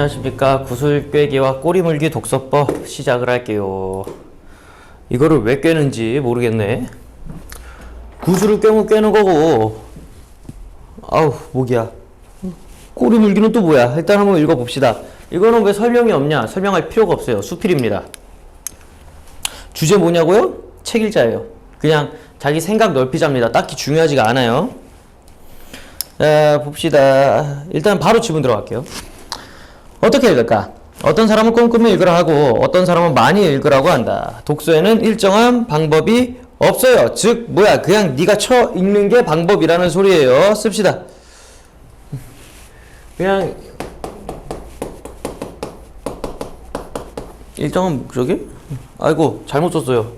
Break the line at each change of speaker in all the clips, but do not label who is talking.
안녕하십니까. 구슬 꿰기와 꼬리 물기 독서법 시작을 할게요. 이거를 왜 꿰는지 모르겠네. 구슬을 꿰면 꿰는 거고. 아우 목이야. 꼬리 물기는 또 뭐야? 일단 한번 읽어봅시다. 이거는 왜 설명이 없냐? 설명할 필요가 없어요. 수필입니다. 주제 뭐냐고요? 책 일자예요. 그냥 자기 생각 넓히자입니다. 딱히 중요하지가 않아요. 자 봅시다. 일단 바로 지문 들어갈게요 어떻게 읽을까? 어떤 사람은 꼼꼼히 읽으라 하고 어떤 사람은 많이 읽으라고 한다. 독서에는 일정한 방법이 없어요. 즉 뭐야 그냥 네가 쳐 읽는 게 방법이라는 소리예요. 씁시다. 그냥 일정한 목적이? 아이고 잘못 썼어요.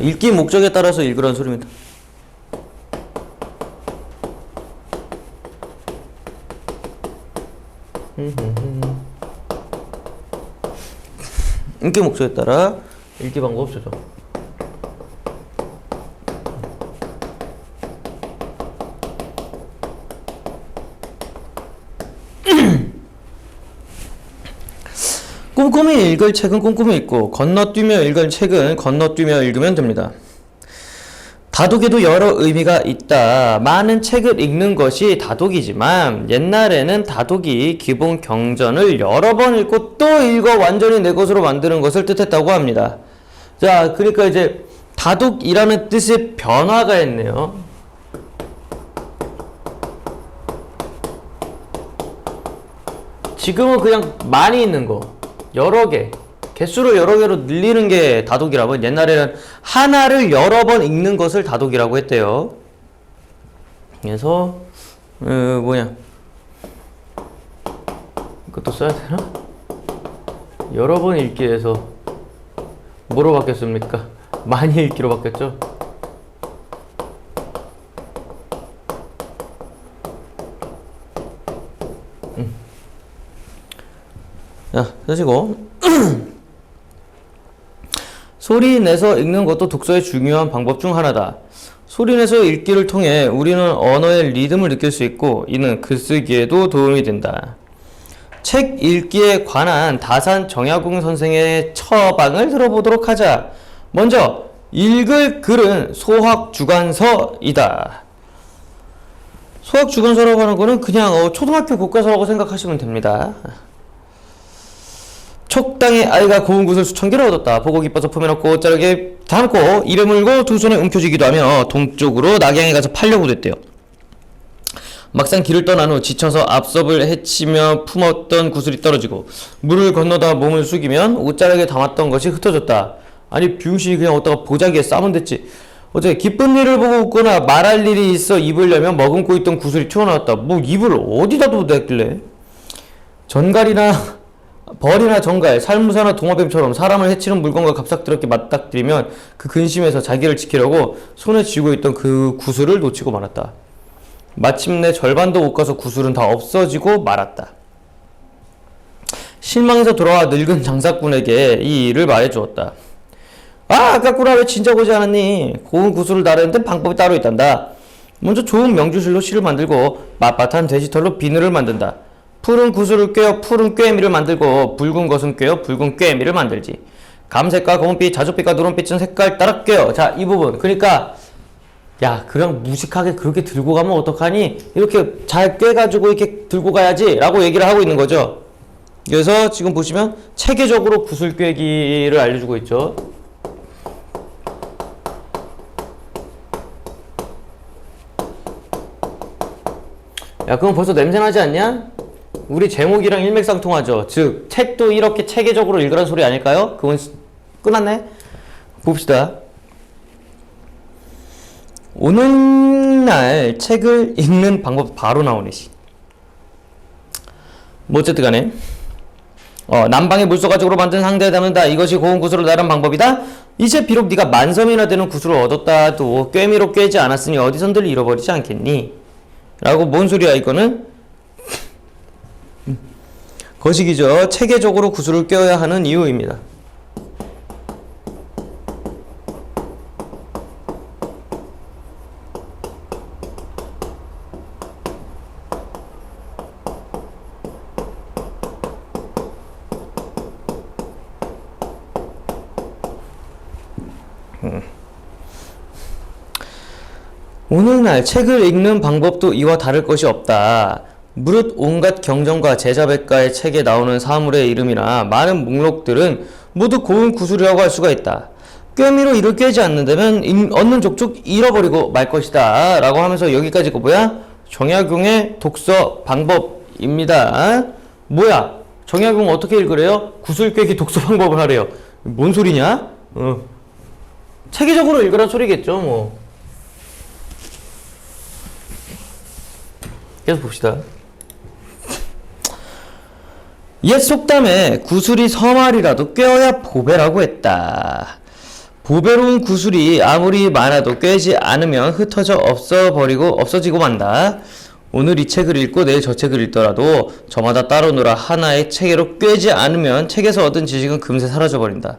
읽기 목적에 따라서 읽으라는 소리입니다. 읽기 목적에 따라 읽기 방법 없어져. 꼼꼼히 읽을 책은 꼼꼼히 읽고 건너뛰며 읽을 책은 건너뛰며 읽으면 됩니다. 다독에도 여러 의미가 있다. 많은 책을 읽는 것이 다독이지만 옛날에는 다독이 기본 경전을 여러 번 읽고 또 읽어 완전히 내 것으로 만드는 것을 뜻했다고 합니다. 자, 그러니까 이제 다독이라는 뜻의 변화가 있네요. 지금은 그냥 많이 있는 거, 여러 개, 개수를 여러 개로 늘리는 게 다독이라고. 옛날에는 하나를 여러 번 읽는 것을 다독이라고 했대요. 그래서 어, 뭐냐? 이것도 써야 되나? 여러 번 읽기에서 뭐로 바뀌었습니까? 많이 읽기로 바뀌었죠? 음. 자, 쓰시고 소리 내서 읽는 것도 독서의 중요한 방법 중 하나다. 소리 내서 읽기를 통해 우리는 언어의 리듬을 느낄 수 있고 이는 글쓰기에도 도움이 된다. 책 읽기에 관한 다산 정약용 선생의 처방을 들어보도록 하자. 먼저 읽을 글은 소학 주관서이다. 소학 주관서라고 하는 거는 그냥 어, 초등학교 교과서라고 생각하시면 됩니다. 촉당의 아이가 고운 굿을 수천 개를 얻었다. 보고 기뻐서 품에 넣고 옷자르게 담고 이를 물고 두 손에 움켜쥐기도 하며 동쪽으로 낙양에 가서 팔려고 됐대요. 막상 길을 떠난 후 지쳐서 앞섭을 헤치며 품었던 구슬이 떨어지고 물을 건너다 몸을 숙이면 옷자락에 담았던 것이 흩어졌다. 아니 비웅씨 그냥 어디다가 보자기에 싸면 됐지. 어제 기쁜 일을 보고 웃거나 말할 일이 있어 입으려면 머금고 있던 구슬이 튀어나왔다. 뭐 입을 어디다 둬 댔길래? 전갈이나 벌이나 정갈, 살무사나 동화뱀처럼 사람을 해치는 물건과 갑작스럽게 맞닥뜨리면 그 근심에서 자기를 지키려고 손에 쥐고 있던 그 구슬을 놓치고 말았다. 마침내 절반도 못 가서 구슬은 다 없어지고 말았다. 실망해서 돌아와 늙은 장사꾼에게 이 일을 말해주었다. 아, 아깝구나. 왜 진작 오지 않았니? 고운 구슬을 나르는 데 방법이 따로 있단다. 먼저 좋은 명주실로 실을 만들고 빳빳한 돼지털로 비늘을 만든다. 푸른 구슬을 꿰어 푸른 꿰미를 만들고 붉은 것은 꿰어 붉은 꿰미를 만들지. 감색과 검은빛, 자줏빛과 누런빛은 색깔 따라 꿰어. 자, 이 부분. 그러니까 야, 그냥 무식하게 그렇게 들고 가면 어떡하니? 이렇게 잘 꿰가지고 이렇게 들고 가야지. 라고 얘기를 하고 있는 거죠. 그래서 지금 보시면 체계적으로 구슬 꿰기를 알려주고 있죠. 야, 그럼 벌써 냄새 나지 않냐? 우리 제목이랑 일맥상통하죠. 즉, 책도 이렇게 체계적으로 읽으라는 소리 아닐까요? 그건 스- 끝났네? 봅시다. 오늘날 책을 읽는 방법 바로 나오네, 씨. 뭐 어쨌든 간에. 어, 남방의 물소 가죽으로 만든 상대에 담는다. 이것이 고운 구슬을 나른 방법이다. 이제 비록 네가 만섬이나 되는 구슬을 얻었다도 꿰미로 꿰지 않았으니 어디선들 잃어버리지 않겠니? 라고 뭔 소리야 이거는? 거시기죠. 체계적으로 구슬을 껴야 하는 이유입니다. 음. 오늘날 책을 읽는 방법도 이와 다를 것이 없다. 무릇 온갖 경전과 제자백가의 책에 나오는 사물의 이름이나 많은 목록들은 모두 고운 구술이라고 할 수가 있다. 꿰미로 이를 꿰지 않는다면 인- 얻는 족족 잃어버리고 말 것이다. 라고 하면서 여기까지가 뭐야? 정약용의 독서 방법입니다. 뭐야? 정약용 어떻게 읽으래요? 구슬 꿰기 독서 방법을 하래요. 뭔 소리냐? 어. 체계적으로 읽으란 소리겠죠, 뭐. 계속 봅시다. 옛 속담에 구슬이 서말이라도 꿰어야 보배라고 했다. 보배로운 구슬이 아무리 많아도 꿰지 않으면 흩어져 없어버리고 없어지고 만다. 오늘 이 책을 읽고 내일 저 책을 읽더라도 저마다 따로 놀아 하나의 체계로 꿰지 않으면 책에서 얻은 지식은 금세 사라져버린다.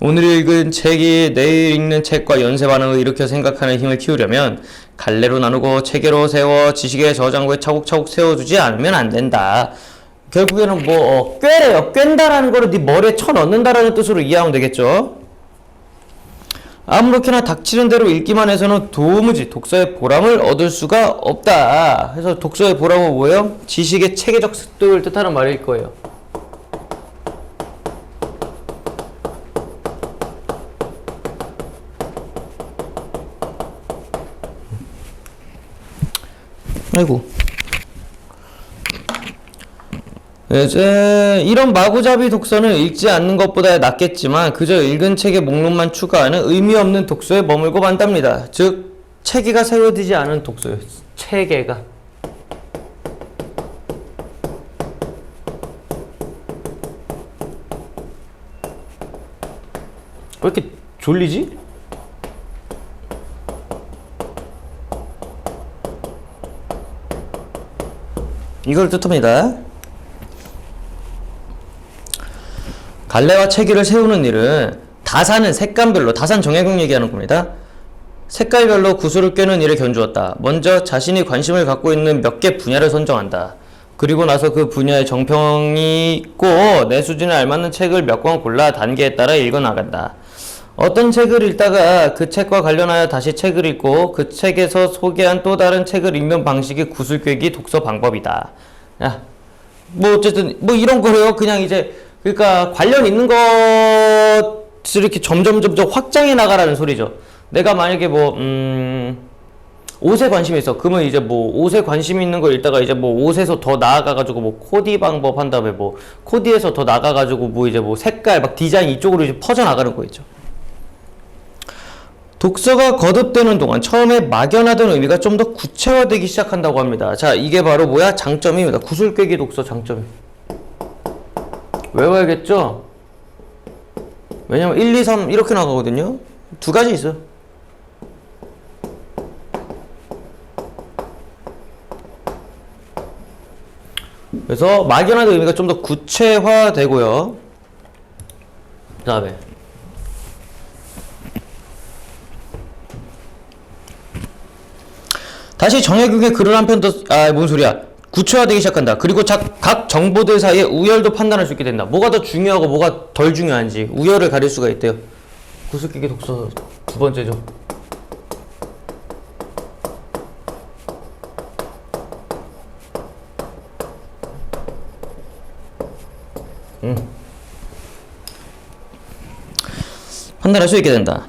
오늘 읽은 책이 내일 읽는 책과 연쇄 반응을 일으켜 생각하는 힘을 키우려면 갈래로 나누고 체계로 세워 지식의 저장고에 차곡차곡 세워두지 않으면 안 된다. 결국에는 뭐 어, 꿰래요. 꿰다라는 거를 네 머리에 쳐 넣는다라는 뜻으로 이해하면 되겠죠. 아무렇게나 닥치는 대로 읽기만 해서는 도무지 독서의 보람을 얻을 수가 없다. 그래서 독서의 보람은 뭐예요? 지식의 체계적 습득을 뜻하는 말일 거예요. 아이고. 이제 이런 마구잡이 독서는 읽지 않는 것보다 낫겠지만 그저 읽은 책의 목록만 추가하는 의미 없는 독서에 머물고 만답니다. 즉 체계가 세워지지 않은 독서요. 체계가. 왜 이렇게 졸리지? 이걸 뜻합니다. 갈래와 체계를 세우는 일은 다산은 색감별로 다산 정약용 얘기하는 겁니다. 색깔별로 구슬을 꿰는 일에 견주었다. 먼저 자신이 관심을 갖고 있는 몇 개 분야를 선정한다. 그리고 나서 그 분야의 정평이 있고 내 수준에 알맞는 책을 몇 권 골라 단계에 따라 읽어 나간다. 어떤 책을 읽다가 그 책과 관련하여 다시 책을 읽고 그 책에서 소개한 또 다른 책을 읽는 방식이 구슬 꿰기 독서 방법이다. 야, 뭐 어쨌든 뭐 이런 거래요. 그냥 이제 그러니까 관련 있는 것을 이렇게 점점 점점 확장해 나가라는 소리죠. 내가 만약에 뭐 음. 옷에 관심이 있어. 그러면 이제 뭐 옷에 관심 있는 걸 읽다가 이제 뭐 옷에서 더 나아가가지고 뭐 코디 방법 한 다음에 뭐 코디에서 더 나가가지고 뭐 이제 뭐 색깔 막 디자인 이쪽으로 이제 퍼져 나가는 거 있죠. 독서가 거듭되는 동안 처음에 막연하던 의미가 좀 더 구체화되기 시작한다고 합니다. 자, 이게 바로 뭐야? 장점입니다. 구슬깨기 독서 장점이. 외워야겠죠? 왜냐면 1, 2, 3 이렇게 나가거든요. 두 가지 있어. 그래서 막연한 의미가 좀 더 구체화되고요. 그 다음에 다시 정약용의 글을 한 편 더, 아, 뭔 소리야. 구체화되기 시작한다. 그리고 자, 각 정보들 사이에 우열도 판단할 수 있게 된다. 뭐가 더 중요하고 뭐가 덜 중요한지 우열을 가릴 수가 있대요. 구슬기기 독서 두 번째죠. 판단할 수 있게 된다.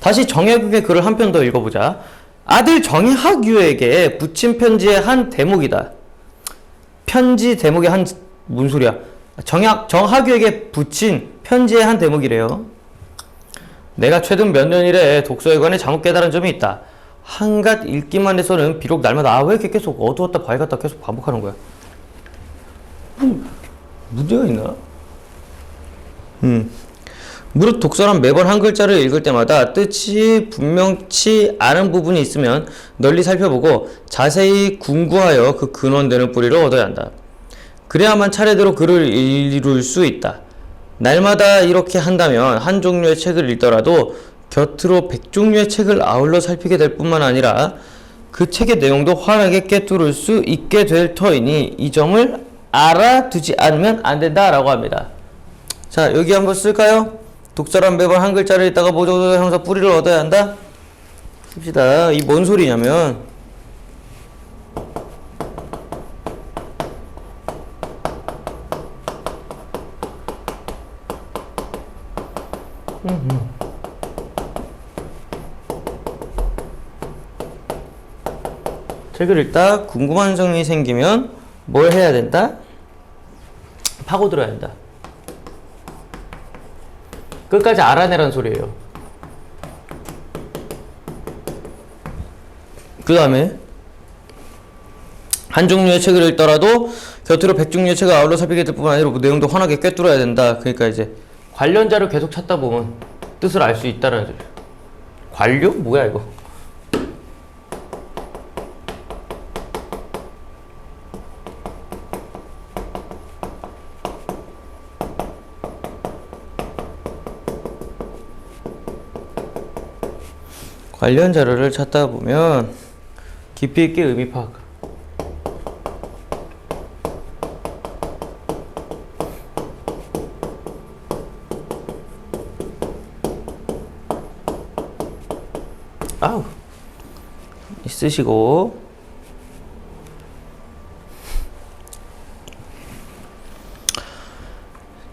다시 정혜국의 글을 한 편 더 읽어보자. 아들 정학유에게 붙인 편지의 한 대목이다. 편지 대목의 한, 뭔 소리야. 정학, 정학유에게 붙인 편지의 한 대목이래요. 내가 최근 몇 년 이래 독서에 관해 잘못 깨달은 점이 있다. 한갓 읽기만 해서는 비록 날마다 아, 왜 이렇게 계속 어두웠다 밝았다 계속 반복하는 거야? 음, 문제가 있나? 음. 무릇 독서란 매번 한 글자를 읽을 때마다 뜻이 분명치 않은 부분이 있으면 널리 살펴보고 자세히 궁구하여 그 근원되는 뿌리를 얻어야 한다. 그래야만 차례대로 글을 이룰 수 있다. 날마다 이렇게 한다면 한 종류의 책을 읽더라도 곁으로 백 종류의 책을 아울러 살피게 될 뿐만 아니라 그 책의 내용도 환하게 꿰뚫을 수 있게 될 터이니 이 점을 알아두지 않으면 안 된다라고 합니다. 자, 여기 한번 쓸까요? 독서란 매번 한 글자를 읽다가 모조도 형사 뿌리를 얻어야 한다. 씁시다. 이 뭔 소리냐면 책을 읽다 궁금한 점이 생기면 뭘 해야 된다? 파고들어야 된다. 끝까지 알아내라는 소리예요. 그 다음에 한 종류의 책을 읽더라도 곁으로 백 종류의 책을 아울러 살피게 될 뿐만 아니라 그 내용도 환하게 꿰뚫어야 된다. 그러니까 이제 관련자를 계속 찾다 보면 뜻을 알 수 있다는 소리. 관료? 뭐야 이거? 관련 자료를 찾다 보면 깊이 있게 의미 파악. 아우 쓰시고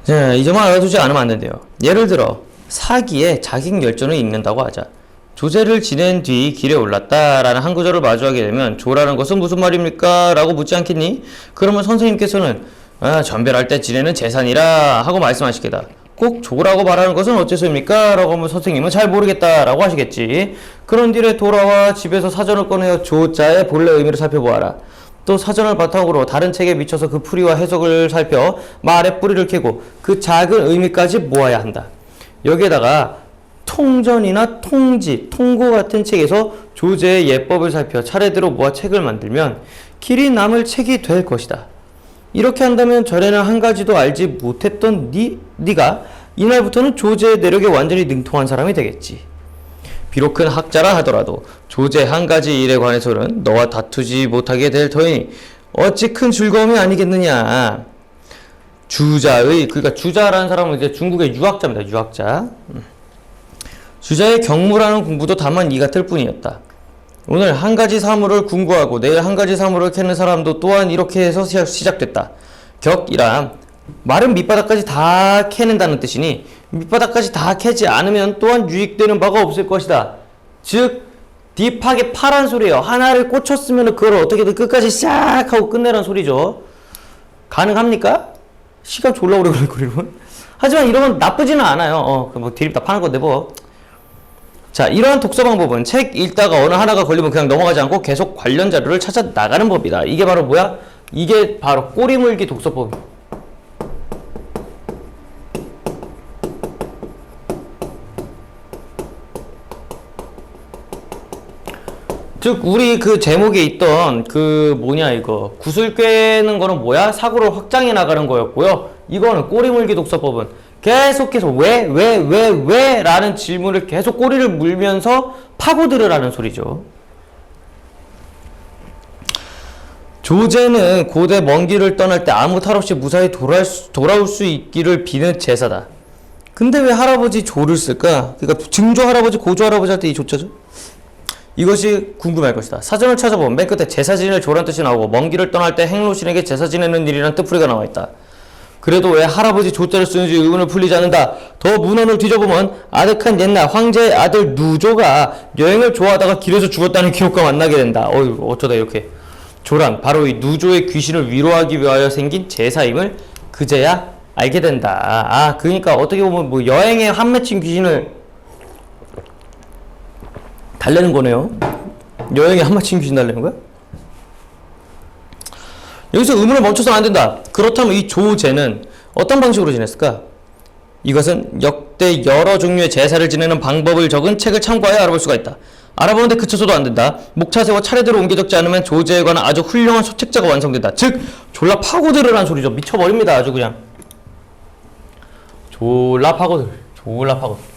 자, 이 점을 알아두지 않으면 안 된대요. 예를 들어 사기에 자객 열전을 읽는다고 하자. 조제를 지낸 뒤 길에 올랐다라는 한 구절을 마주하게 되면 조라는 것은 무슨 말입니까? 라고 묻지 않겠니? 그러면 선생님께서는 아, 전별할 때 지내는 재산이라 하고 말씀하시겠다. 꼭 조라고 말하는 것은 어째서입니까? 라고 하면 선생님은 잘 모르겠다 라고 하시겠지. 그런 뒤에 돌아와 집에서 사전을 꺼내어 조자의 본래 의미를 살펴보아라. 또 사전을 바탕으로 다른 책에 미쳐서 그 풀이와 해석을 살펴 말의 뿌리를 캐고 그 작은 의미까지 모아야 한다. 여기에다가 통전이나 통지, 통고 같은 책에서 조제의 예법을 살펴 차례대로 모아 책을 만들면 길이 남을 책이 될 것이다. 이렇게 한다면 전에는 한 가지도 알지 못했던 니, 니가 이날부터는 조제의 내력에 완전히 능통한 사람이 되겠지. 비록 큰 학자라 하더라도 조제 한 가지 일에 관해서는 너와 다투지 못하게 될 터이니 어찌 큰 즐거움이 아니겠느냐. 주자의 그러니까 주자라는 사람은 이제 중국의 유학자입니다. 유학자. 음. 주자의 경무라는 공부도 다만 이 같을 뿐이었다. 오늘 한 가지 사물을 궁구하고 내일 한 가지 사물을 캐는 사람도 또한 이렇게 해서 시작, 시작됐다. 격이란 마른 밑바닥까지 다 캐낸다는 뜻이니 밑바닥까지 다 캐지 않으면 또한 유익되는 바가 없을 것이다. 즉 딥하게 파란 소리예요. 하나를 꽂혔으면 그걸 어떻게든 끝까지 싹 하고 끝내라는 소리죠. 가능합니까? 시간 졸라 오래 걸릴 거리론. 하지만 건 나쁘지는 않아요. 어, 그뭐 드립 다 파는 건데 뭐. 자, 이러한 독서 방법은 책 읽다가 어느 하나가 걸리면 그냥 넘어가지 않고 계속 관련 자료를 찾아 나가는 법이다. 이게 바로 뭐야? 이게 바로 꼬리물기 독서법. 즉 우리 그 제목에 있던 그 뭐냐 이거 구슬 꿰는 거는 뭐야? 사고를 확장해 나가는 거였고요. 이거는 꼬리물기 독서법은 계속해서 왜, 왜, 왜, 왜? 라는 질문을 계속 꼬리를 물면서 파고들으라는 소리죠. 조제는 고대 먼 길을 떠날 때 아무 탈 없이 무사히 수, 돌아올 수 있기를 비는 제사다. 근데 왜 할아버지 조를 쓸까? 그러니까 증조 할아버지, 고조 할아버지 할 때 이 조자죠? 이것이 궁금할 것이다. 사전을 찾아보면 맨 끝에 제사 지낼 조란 뜻이 나오고 먼 길을 떠날 때 행로 신에게 제사 지내는 일이란 뜻풀이가 나와 있다. 그래도 왜 할아버지 조자를 쓰는지 의문을 풀리지 않는다. 더 문헌을 뒤져보면 아득한 옛날 황제의 아들 누조가 여행을 좋아하다가 길에서 죽었다는 기록과 만나게 된다. 어휴 어쩌다 이렇게. 조란 바로 이 누조의 귀신을 위로하기 위하여 생긴 제사임을 그제야 알게 된다. 아 그러니까 어떻게 보면 뭐 여행에 한 맺힌 귀신을 달래는 거네요. 여행에 한 맺힌 귀신 달래는 거야? 여기서 의문을 멈춰서는 안 된다. 그렇다면 이 조제는 어떤 방식으로 지냈을까? 이것은 역대 여러 종류의 제사를 지내는 방법을 적은 책을 참고하여 알아볼 수가 있다. 알아보는데 그쳐서도 안 된다. 목차세와 차례대로 옮겨 적지 않으면 조제에 관한 아주 훌륭한 소책자가 완성된다. 즉 졸라 파고들으라는 소리죠. 미쳐버립니다. 아주 그냥. 졸라 파고들. 졸라 파고들.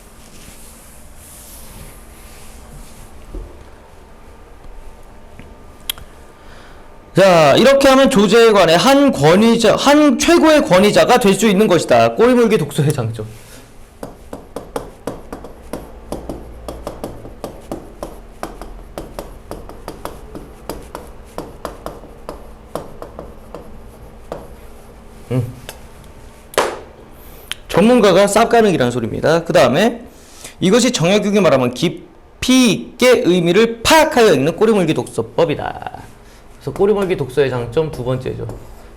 자, 이렇게 하면 조제에 관해 한 권위자, 한 최고의 권위자가 될 수 있는 것이다. 꼬리물기 독서의 장점. 음. 전문가가 쌉가능이라는 소리입니다. 그 다음에 이것이 정약용이 말하면 깊이 있게 의미를 파악하여 읽는 꼬리물기 독서법이다. 그래서 꼬리물기 독서의 장점 두 번째죠.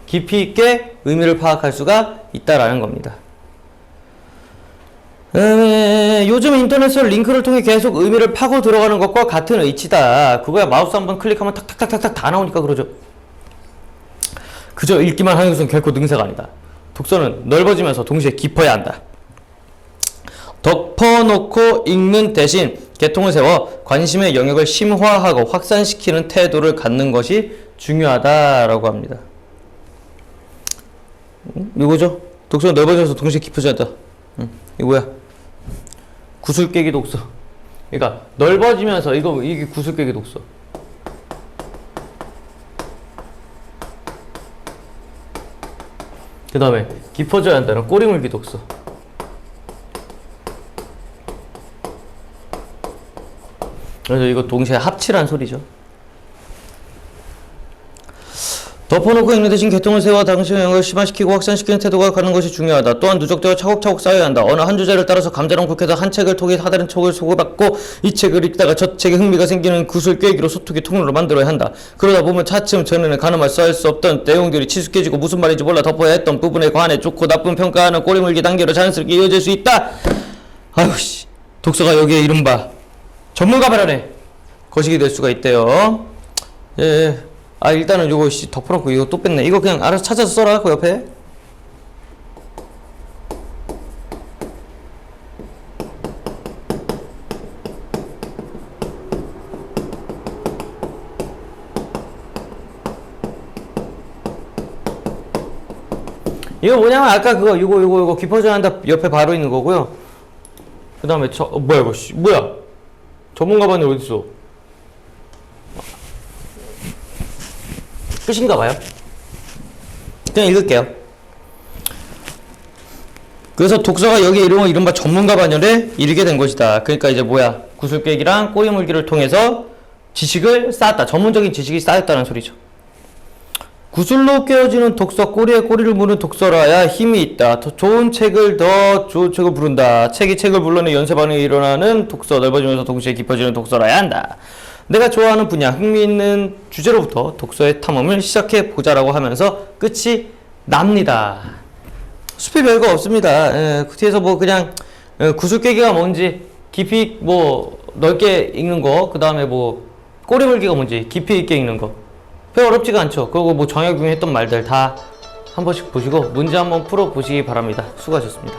깊이 있게 의미를 파악할 수가 있다라는 겁니다. 에, 요즘 인터넷을 링크를 통해 계속 의미를 파고 들어가는 것과 같은 의치다. 그거야 마우스 한번 클릭하면 탁탁탁탁탁 다 나오니까 그러죠. 그저 읽기만 하는 것은 결코 능사가 아니다. 독서는 넓어지면서 동시에 깊어야 한다. 덮어놓고 읽는 대신 개통을 세워 관심의 영역을 심화하고 확산시키는 태도를 갖는 것이 중요하다라고 합니다. 음, 이거죠? 독서는 넓어져서 동시에 깊어져야 한다. 음, 이거야. 구슬 깨기 독서. 그러니까 넓어지면서 이거 이게 구슬 깨기 독서. 그 다음에 깊어져야 한다는 꼬리물기 독서. 그래서 이거 동시에 합치란 소리죠. 덮어놓고 읽는 대신 개통을 세워 당신의 영역을 심화시키고 확산시키는 태도가 가는 것이 중요하다. 또한 누적되어 차곡차곡 쌓여야 한다. 어느 한 주제를 따라서 감자랑 국회에서 한 책을 통해 하다른 촉을 소개받고 이 책을 읽다가 저 책에 흥미가 생기는 구슬 꿰기로 소통의 통로를 만들어야 한다. 그러다 보면 차츰 전에는 가늠할 수 없던 내용들이 치숙해지고 무슨 말인지 몰라 덮어야 했던 부분에 관해 좋고 나쁜 평가하는 꼬리물기 단계로 자연스럽게 이어질 수 있다. 아유 씨. 독서가 여기에 이른바 전문가 발언에 거식이 될 수가 있대요. 예, 예. 아 일단은 요거 씨 덮어놓고 이거 또 뺐네. 이거 그냥 알아서 찾아서 써라 그 옆에. 이거 뭐냐면 아까 그거 이거 이거 이거 깊어져야 한다 옆에 바로 있는 거고요. 그 다음에 저 어, 뭐야 이거 씨 뭐야 전문가 반이 어디 있어? 끝인가 봐요. 그냥 읽을게요. 그래서 독서가 여기 이런 이른바 전문가 반열에 이르게 된 것이다. 그러니까 이제 뭐야 구슬깨기랑 꼬리물기를 통해서 지식을 쌓았다. 전문적인 지식이 쌓였다는 소리죠. 구슬로 깨어지는 독서, 꼬리에 꼬리를 무는 독서라야 힘이 있다. 더 좋은 책을 더 좋은 책을 부른다. 책이 책을 불러내 연쇄 반응이 일어나는 독서, 넓어지면서 동시에 깊어지는 독서라야 한다. 내가 좋아하는 분야, 흥미있는 주제로부터 독서의 탐험을 시작해 보자라고 하면서 끝이 납니다. 숲이 별거 없습니다. 예, 그 뒤에서 뭐 그냥 예, 구슬깨기가 뭔지 깊이 뭐 넓게 읽는 거, 그 다음에 뭐 꼬리물기가 뭔지 깊이 있게 읽는 거. 별 어렵지가 않죠. 그리고 뭐 정약용 했던 말들 다 한 번씩 보시고 문제 한번 풀어 보시기 바랍니다. 수고하셨습니다.